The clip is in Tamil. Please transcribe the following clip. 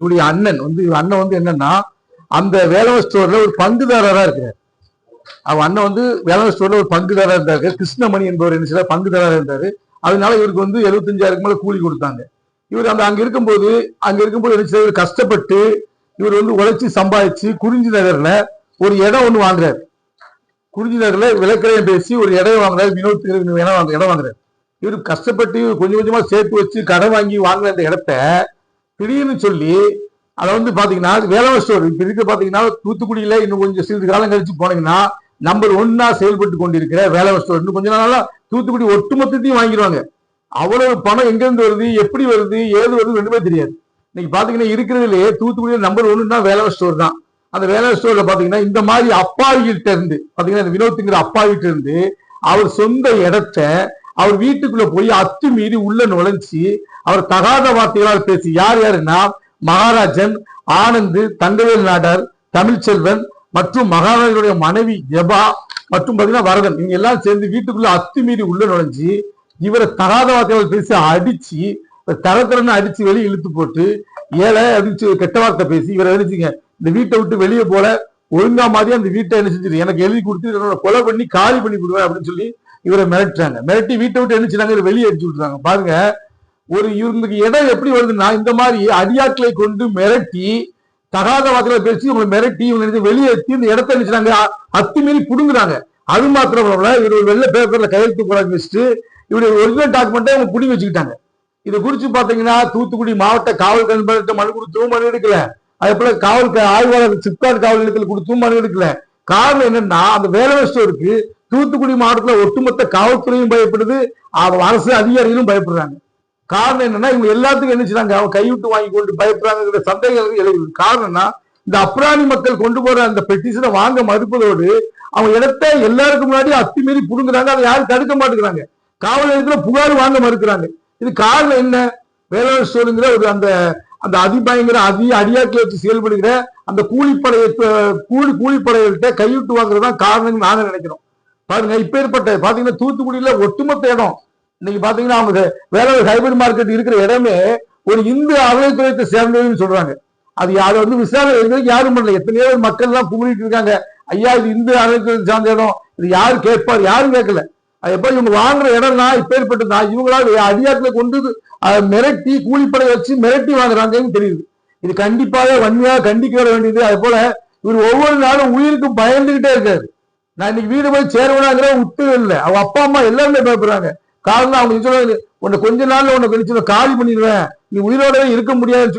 இவருடைய அண்ணன் வந்து இவர் அண்ணன் வந்து என்னன்னா அந்த வேலவ ஸ்டோர்ல ஒரு பங்குதாரரா இருக்கிறார். அவன் அண்ணன் வந்து வேலவ ஸ்டோர்ல ஒரு பங்குதாரா இருந்தாரு. கிருஷ்ணமணி என்பவர் என்ன சில பங்குதாரா இருந்தாரு. அதனால இவருக்கு வந்து எழுபத்தஞ்சாயிரம் மேல கூலி கொடுத்தாங்க. இவர் அந்த அங்க இருக்கும்போது அங்க இருக்கும்போது என்ன இவர் கஷ்டப்பட்டு இவர் வந்து உழைச்சி சம்பாதிச்சு குறிஞ்சி நகர்ல ஒரு இடம் ஒன்று வாங்குறாரு. குறிஞ்சி நகர்ல விலைக்கிரயம் பேசி ஒரு இடம் வாங்குறாரு. வினோத் இடம் வாங்க இடம் வாங்குறாரு. இவர் கஷ்டப்பட்டு கொஞ்சம் கொஞ்சமா சேர்த்து வச்சு கடன் வாங்கி வாங்குற அந்த இடத்த திடீர்னு சொல்லி அதை வந்து பாத்தீங்கன்னா வேலவ ஸ்டோர் இப்ப இருக்க பாத்தீங்கன்னா தூத்துக்குடியில இன்னும் கொஞ்சம் சிறிது காலம் கழிச்சு போனீங்கன்னா நம்பர் ஒன்னா செயல்பட்டு கொண்டிருக்கிற வேலவ ஸ்டோர் இன்னும் கொஞ்ச நாளா தூத்துக்குடி ஒட்டுமொத்தத்தையும் வாங்கிடுவாங்க அவ்வளவு பணம் எங்க இருந்து வருது எப்படி வருது ஏது வருது ரெண்டுமே தெரியாது. இன்னைக்கு பாத்தீங்கன்னா இருக்கிறதுலயே தூத்துக்குடியில நம்பர் ஒன்னுனா வேலவ ஸ்டோர் தான். அந்த வேலவ ஸ்டோர்ல பாத்தீங்கன்னா இந்த மாதிரி அப்பாவிகிட்ட இருந்து பாத்தீங்கன்னா இந்த வினோத்துங்கிற அப்பாவிட்ட இருந்து அவர் சொந்த இடத்த அவர் வீட்டுக்குள்ள போய் அத்துமீறி உள்ள நுழைஞ்சி அவர் தகாத வார்த்தைகளால் பேசி யார் யாருன்னா மகாராஜன் ஆனந்து தங்கவேல் நாடர் தமிழ்ச்செல்வன் மற்றும் மகாராஜனுடைய மனைவி ஜபா மற்றும் பாத்தீங்கன்னா வரதன் இவங்க எல்லாம் சேர்ந்து வீட்டுக்குள்ள அத்துமீறி உள்ள நுழைஞ்சி இவரை தகாத வார்த்தைகள் பேசி அடிச்சு தரத்திறன்னு அடிச்சு வெளியே இழுத்து போட்டு ஏழை அடிச்சு கெட்ட வார்த்தை பேசி இவரை அடிச்சுங்க. இந்த வீட்டை விட்டு வெளியே போல ஒழுங்கா மாதிரி அந்த வீட்டை என்ன செஞ்சிரு? எனக்கு எழுதி கொடுத்து என்னோட கொலை பண்ணி காலி பண்ணி விடுவேன் அப்படின்னு சொல்லி இவரை மிரட்டுறாங்க. மிரட்டி வீட்டை விட்டு என்ன செய்றாங்க இவரை வெளியே அடிச்சு விட்டுறாங்க. பாருங்க ஒரு இவங்களுக்கு இடம் எப்படி வருதுன்னா இந்த மாதிரி அடியாட்களை கொண்டு மிரட்டி தகாத வார்த்தைகளை பேசி இவங்களை மிரட்டி இவங்க வெளியே வெளியேற்றி இந்த இடத்த நினைச்சாங்க அத்துமீறி புடுங்குறாங்க. அது மாத்திரம் இல்ல இவர் வெள்ள வெள்ளை பேப்பர்ல கையெழுத்து போட வச்சுட்டு இவருடைய ஒரிஜினல் டாக்குமெண்ட்டை அவங்க புடிங்கி வச்சுக்கிட்டாங்க. இதை குறிச்சு பாத்தீங்கன்னா தூத்துக்குடி மாவட்ட காவல் கண்பாளர்கிட்ட மனு கொடுத்தும் மனு எடுக்கல. அதே போல காவல் ஆய்வாளர் சிப்காட் காவல் நிலையத்தில் கொடுத்தும் மனு எடுக்கல. காரணம் என்னன்னா அந்த வேலை ஸ்டோருக்கு தூத்துக்குடி மாவட்டத்தில் ஒட்டுமொத்த காவல்துறையும் பயப்படுது அரசு அதிகாரிகளும் பயப்படுறாங்க. காரணம் என்னன்னா இவங்க எல்லாத்துக்கும் என்ன செய்றாங்க? அவங்க கைவிட்டு வாங்கி கொண்டு பயப்படுறாங்கிற சந்தேகங்கள் எழுது காரணம்னா இந்த அப்ராணி மக்கள் கொண்டு போற அந்த பெட்டிஷனை வாங்க மறுப்பதோடு அவங்க இடத்த எல்லாருக்கும் முன்னாடி அத்துமீறி புடுங்குறாங்க அதை யாரும் தடுக்க மாட்டேங்கிறாங்க. காவல் நிலையத்துல புகார் வாங்க மறுக்கிறாங்க. இது காரணம் என்ன? வேளாண் ஸ்டோருங்கிற ஒரு அந்த அந்த அதிபயங்கர அதி அடியாட்களை வச்சு செயல்படுகிற அந்த கூலிப்படையை கூலி கூலிப்படைகள்கிட்ட கைவிட்டு வாங்குறதுதான் காரணம் நாங்க நினைக்கிறோம். பாருங்க இப்பேற்பட்ட பாத்தீங்கன்னா தூத்துக்குடியில ஒட்டுமொத்த இடம். இன்னைக்கு பாத்தீங்கன்னா அவங்க வேற ஹைபிரிட் மார்க்கெட் இருக்கிற இடமே ஒரு இந்து அறநிலைத்துறையத்தை சேர்ந்ததுன்னு சொல்றாங்க. அது அதை வந்து விசாரணை யாரும் பண்ணல. எத்தனையோ மக்கள் எல்லாம் கும்பிட்டு இருக்காங்க. ஐயா இது இந்து அறநிலைத்துறை சார்ந்த இடம். இது யாரு கேட்பார்? யாரும் கேட்கல. அது எப்படி இவங்க வாங்குற இடம்னா இப்பேற்பட்டதா இவங்களால அடியாத்துல கொண்டு அதை மிரட்டி கூலிப்படை வச்சு மிரட்டி வாங்குறாங்கன்னு தெரியுது. இது கண்டிப்பாக வன்மையாக கண்டிக்க வேண்டியது. அது போல இவர் ஒவ்வொரு நாளும் உயிருக்கும் பயந்துகிட்டே இருக்காரு. நான் இன்னைக்கு வீடு போய் சேருவனாங்கிற உத்து இல்லை. அவங்க அப்பா அம்மா எல்லாருமே பயப்படுறாங்க. காரணம் அவங்க சொல்லுவாங்க உன்னை கொஞ்ச நாள்ல உன்னை கழிச்சு காலி பண்ணிடுவேன். நீ உயிரோடவே இருக்க முடியாதுன்னு